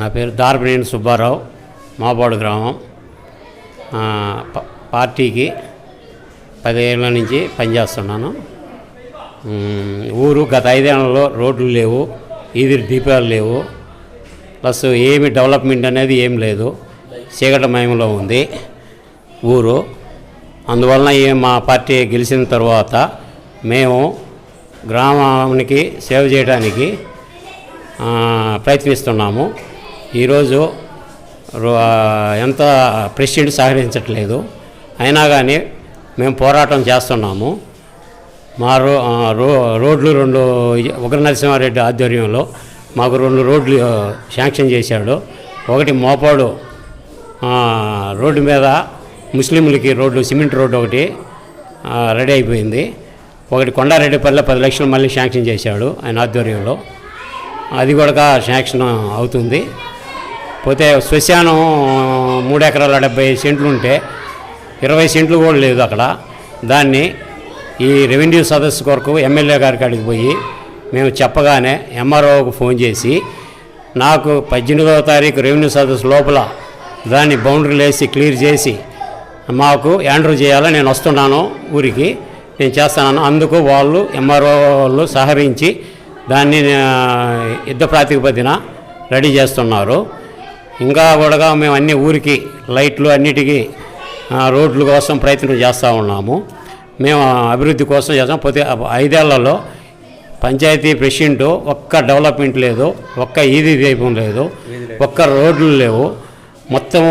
నా పేరు దార్పినేని సుబ్బారావు మాపాడు గ్రామం. ప- పార్టీకి పదేళ్ళ నుంచి పనిచేస్తున్నాను. ఊరు గత ఐదేళ్ళలో రోడ్లు లేవు ఈదిరి దీపాలు లేవు. ప్లస్ ఏమి డెవలప్మెంట్ అనేది ఏం లేదు చీకటమయంలో ఉంది ఊరు. అందువలన మా పార్టీ గెలిచిన తర్వాత మేము గ్రామానికి సేవ చేయడానికి ప్రయత్నిస్తున్నాము. ఈరోజు రో- ఎంత ప్రెసిడెంట్ సహకరించట్లేదు. అయినా కానీ మేము పోరాటం చేస్తున్నాము. మా రో రో రోడ్లు రెండు ఉగ్ర నరసింహారెడ్డి ఆధ్వర్యంలో మాకు రెండు రోడ్లు శాంక్షన్ చేశాడు. ఒకటి మోపాడు రోడ్డు మీద ముస్లింలకి రోడ్డు సిమెంట్ రోడ్డు ఒకటి రెడీ అయిపోయింది. ఒకటి కొండారెడ్డిపల్లె పది లక్షలు మళ్ళీ శాంక్షన్ చేశాడు ఆయన ఆధ్వర్యంలో. అది కూడా శాంక్షన్ అవుతుంది. పోతే శ్మశానం మూడు ఎకరాల డెబ్బై సెంట్లు ఉంటే ఇరవై సెంట్లు కూడా లేదు అక్కడ. దాన్ని ఈ రెవెన్యూ సదస్సు కొరకు ఎమ్మెల్యే గారి కాడికి పోయి మేము చెప్పగానే ఎంఆర్ఓకు ఫోన్ చేసి నాకు పద్దెనిమిదవ తారీఖు రెవెన్యూ సదస్సు లోపల దాన్ని బౌండరీలు వేసి క్లియర్ చేసి మాకు యాండ్రూ చేయాలని నేను వస్తున్నాను ఊరికి నేను చేస్తాను అందుకు వాళ్ళు ఎంఆర్ఓ వాళ్ళు సహకరించి దాన్ని యుద్ధ ప్రాతిపదిన రెడీ చేస్తున్నారు. ఇంకా కూడా మేము అన్ని ఊరికి లైట్లు అన్నిటికీ రోడ్ల కోసం ప్రయత్నం చేస్తూ ఉన్నాము. మేము అభివృద్ధి కోసం చేస్తాం. పోతే ఐదేళ్ళలో పంచాయతీ ప్రెసిడెంట్ ఒక్క డెవలప్మెంట్ లేదు ఒక్క ఈది దీపం లేదు ఒక్క రోడ్లు లేవు. మొత్తం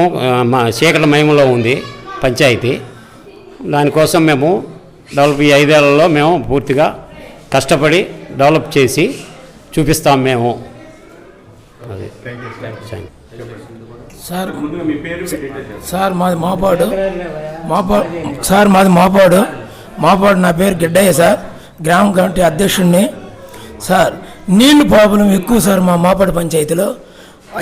మా చీకటి మయంలో ఉంది పంచాయతీ. దానికోసం మేము డెవలప్ ఈ ఐదేళ్ళలో మేము పూర్తిగా కష్టపడి డెవలప్ చేసి చూపిస్తాం మేము. అది. Thank you. సార్ సార్ మాది మాపాడు. మాపాడు సార్ మాది మాపాడు. మాపాడు నా పేరు గిడ్డయ్య సార్. గ్రామ కమిటీ అధ్యక్షుడిని సార్ నీళ్ళు ప్రాబ్లం ఎక్కువ సార్ మా మాపాడు పంచాయతీలో.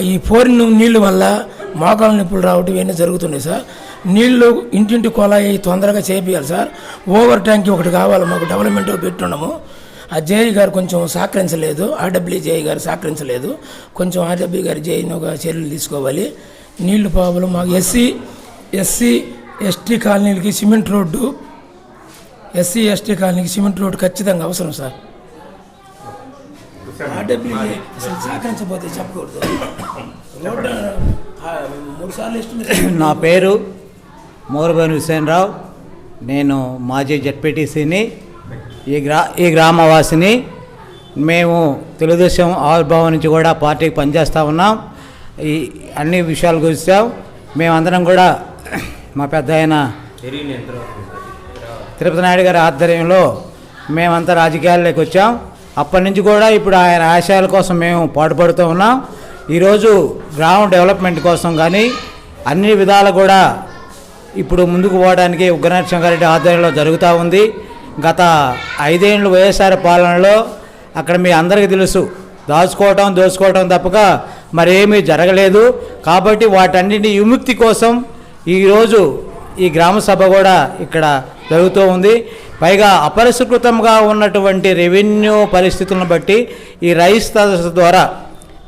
ఈ పోరిన నీళ్ళు వల్ల మోకాళ్ళ నొప్పులు రావటం ఇవన్నీ జరుగుతున్నాయి సార్. నీళ్ళు ఇంటింటి కొలాయి తొందరగా చేపియాలి సార్. ఓవర్ ట్యాంక్ ఒకటి కావాలి మాకు డెవలప్మెంట్ పెట్టున్నాము ఆ జేఈ గారు కొంచెం సహకరించలేదు. ఆర్డబ్ల్యూ జేఈ గారు సహకరించలేదు. కొంచెం ఆర్డబ్ల్యూ గారు జేఈని ఒక చర్యలు తీసుకోవాలి. నీళ్ళు ప్రాబ్లం. మాకు ఎస్సీ ఎస్సీ ఎస్టీ కాలనీలకి సిమెంట్ రోడ్డు. ఎస్సీ ఎస్టీ కాలనీకి సిమెంట్ రోడ్డు ఖచ్చితంగా అవసరం సార్. అసలు చెప్పకూడదు. రోడ్డు మూడు సార్లు నా పేరు మోరబోని హుసేన్ రావు నేను మాజీ జడ్పీటీసీని ఈ గ్రా ఈ గ్రామవాసిని. మేము తెలుగుదేశం ఆవిర్భావం నుంచి కూడా పార్టీకి పనిచేస్తూ ఉన్నాం. ఈ అన్ని విషయాలు గురించాం మేమందరం కూడా మా పెద్ద ఆయన తిరుపతి నాయుడు గారి ఆధ్వర్యంలో మేమంతా రాజకీయాల్లోకి వచ్చాం. అప్పటి నుంచి కూడా ఇప్పుడు ఆయన ఆశయాల కోసం మేము పాటుపడుతూ ఉన్నాం. ఈరోజు గ్రామ డెవలప్మెంట్ కోసం కానీ అన్ని విధాలు కూడా ఇప్పుడు ముందుకు పోవడానికి ఉగ్రనాథ్ శంకరెడ్డి ఆధ్వర్యంలో జరుగుతూ ఉంది. గత ఐదేళ్ళు వైఎస్ఆర్ పాలనలో అక్కడ మీ అందరికీ తెలుసు దాచుకోవటం దోచుకోవటం తప్పక మరేమీ జరగలేదు. కాబట్టి వాటన్నిటి విముక్తి కోసం ఈరోజు ఈ గ్రామ సభ కూడా ఇక్కడ జరుగుతూ ఉంది. పైగా అపరిష్కృతంగా ఉన్నటువంటి రెవెన్యూ పరిస్థితులను బట్టి ఈ రైస్ సదస్సు ద్వారా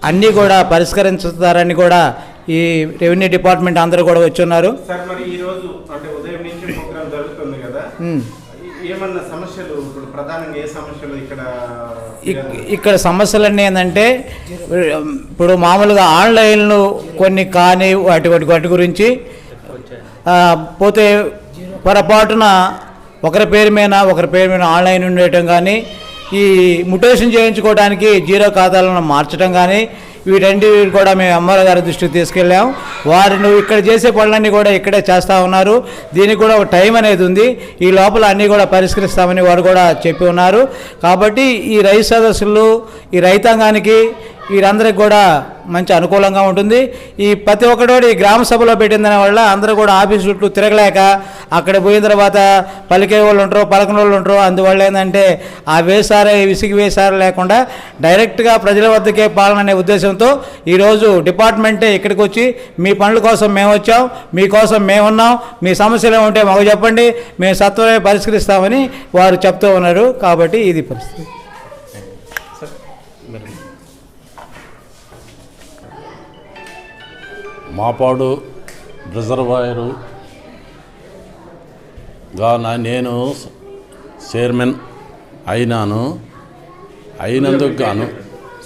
అన్నీ కూడా పరిష్కరించుతారని కూడా ఈ రెవెన్యూ డిపార్ట్మెంట్ అందరూ కూడా వచ్చి ఉన్నారు. ఏమన్నా సమస్యలు ఇప్పుడు ప్రధానంగా ఏ సమస్యలు ఇక్కడ ఇక్- ఇక్కడ సమస్యలన్నీ ఏంటంటే ఇప్పుడు మామూలుగా ఆన్లైన్లు కొన్ని కానీ వాటి వాటి వాటి గురించి పోతే పొరపాటున ఒకరి పేరు మీద ఒకరి పేరు మీద ఆన్లైన్ ఉండటం కానీ ఈ ముటేషన్ చేయించుకోవడానికి జీరో ఖాతాలను మార్చడం కానీ వీటన్నిటి కూడా మేము అమ్మారావు గారి దృష్టికి తీసుకెళ్ళాం. వారు నువ్వు ఇక్కడ చేసే పనులన్నీ కూడా ఇక్కడే చేస్తూ ఉన్నారు. దీనికి కూడా ఒక టైం అనేది ఉంది. ఈ లోపల అన్నీ కూడా పరిష్కరిస్తామని వారు కూడా చెప్పి ఉన్నారు. కాబట్టి ఈ రైతు సదస్సులు ఈ రైతాంగానికి వీరందరికి కూడా మంచి అనుకూలంగా ఉంటుంది. ఈ ప్రతి ఒక్కటోడి ఈ గ్రామ సభలో పెట్టిన దాని వల్ల అందరూ కూడా ఆఫీస్ చుట్టూ తిరగలేక అక్కడ పోయిన తర్వాత పలికే వాళ్ళు ఉంటారు పలకని వాళ్ళు ఉంటారు అందువల్ల ఏంటంటే ఆ వేసారే విసిగి వేసారు లేకుండా డైరెక్ట్గా ప్రజల వద్దకే పాలన అనే ఉద్దేశంతో ఈరోజు డిపార్ట్మెంటే ఇక్కడికి వచ్చి మీ పనుల కోసం మేము వచ్చాం మీకోసం మేము ఉన్నాం మీ సమస్యలు ఏముంటే మాకు చెప్పండి మేము సత్వరమే పరిష్కరిస్తామని వారు చెప్తూ ఉన్నారు. కాబట్టి ఇది పరిస్థితి. మాపాడు రిజర్వాయరు గా నా- నేను చైర్మన్ అయినాను. అయినందుకు గాను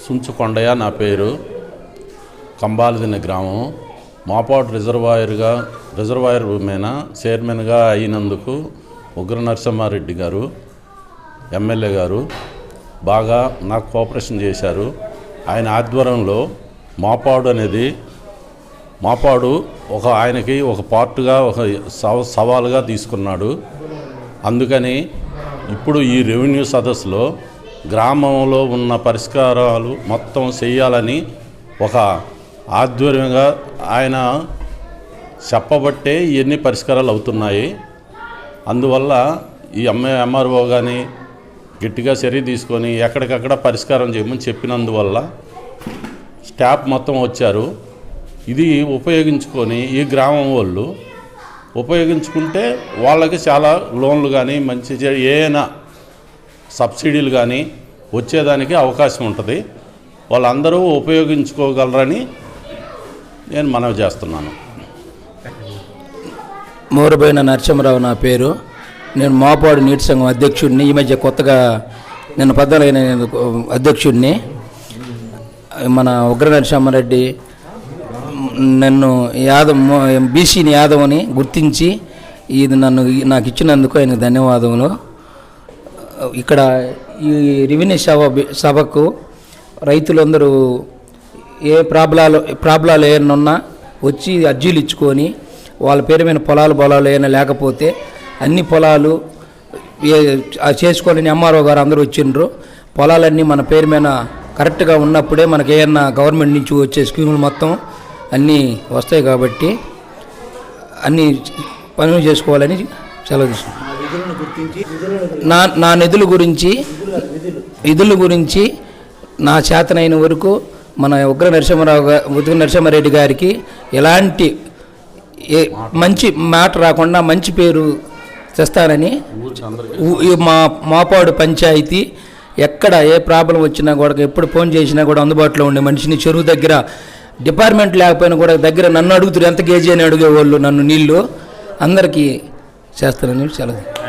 సుంచుకొండయ్య నా పేరు. కంబాలదిన గ్రామం. మాపాడు రిజర్వాయర్గా రిజర్వాయర్ మీద చైర్మన్గా అయినందుకు ఉగ్ర నరసింహారెడ్డి గారు ఎమ్మెల్యే గారు బాగా నాకు కోఆపరేషన్ చేశారు. ఆయన ఆధ్వర్యంలో మాపాడు అనేది మాపాడు ఒక ఆయనకి ఒక పార్ట్గా ఒక సవ సవాలుగా తీసుకున్నాడు. అందుకని ఇప్పుడు ఈ రెవెన్యూ సదస్సులో గ్రామంలో ఉన్న పరిష్కారాలు మొత్తం చేయాలని ఒక ఆధ్వర్యంగా ఆయన చెప్పబట్టే ఇవన్నీ పరిష్కారాలు అవుతున్నాయి. అందువల్ల ఈ ఎంఏ ఎంఆర్ఓ కానీ గట్టిగా చర్య తీసుకొని ఎక్కడికక్కడ పరిష్కారం చేయమని చెప్పినందువల్ల స్టాఫ్ మొత్తం వచ్చారు. ఇది ఉపయోగించుకొని ఈ గ్రామం వాళ్ళు ఉపయోగించుకుంటే వాళ్ళకి చాలా లోన్లు కానీ మంచి చే- ఏమైనా సబ్సిడీలు కానీ వచ్చేదానికి అవకాశం ఉంటుంది. వాళ్ళందరూ ఉపయోగించుకోగలరని నేను మనవి చేస్తున్నాను. మోరబోయిన నరసింహరావు నా పేరు. నేను మాపాడు నీటి సంఘం అధ్యక్షుడిని ఈ మధ్య కొత్తగా నేను పద్నాలుగైన అధ్యక్షుడిని. మన ఉగ్ర నరసింహారెడ్డి నన్ను యాదవ్ బీసీని యాదవ్ అని గుర్తించి ఇది నన్ను నాకు ఇచ్చినందుకు ఆయనకు ధన్యవాదములు. ఇక్కడ ఈ రెవెన్యూ సభ సభకు రైతులందరూ ఏ ప్రాబ్లాలు ప్రాబ్లాలు ఏమన్నా వచ్చి అర్జీలు ఇచ్చుకొని వాళ్ళ పేరు మీద పొలాలు పొలాలు ఏమైనా లేకపోతే అన్ని పొలాలు ఏ చేసుకోవాలని ఎంఆర్ఓ గారు అందరూ వచ్చిండ్రు. పొలాలన్నీ మన పేరు మీద కరెక్ట్గా ఉన్నప్పుడే మనకి ఏమన్నా గవర్నమెంట్ నుంచి వచ్చే స్కీములు మొత్తం అన్నీ వస్తాయి కాబట్టి అన్నీ పనులు చేసుకోవాలని సెలవు తీసుకున్నాను నా నా నిధుల గురించి నిధుల గురించి నా చేతనైన వరకు మన ఉగ్ర నరసింహారావు గారు ఉగ్ర నరసింహారెడ్డి గారికి ఎలాంటి ఏ మంచి మాట రాకుండా మంచి పేరు తెస్తానని మా మాపాడు పంచాయతీ ఎక్కడ ఏ ప్రాబ్లం వచ్చినా కూడా ఎప్పుడు ఫోన్ చేసినా కూడా అందుబాటులో ఉండే మనిషిని చెరువు దగ్గర డిపార్ట్మెంట్ లేకపోయినా కూడా దగ్గర నన్ను అడుగుతారు ఎంత కేజీ అని అడిగేవాళ్ళు నన్ను నీళ్ళు. అందరికీ చేస్తారని సెలవు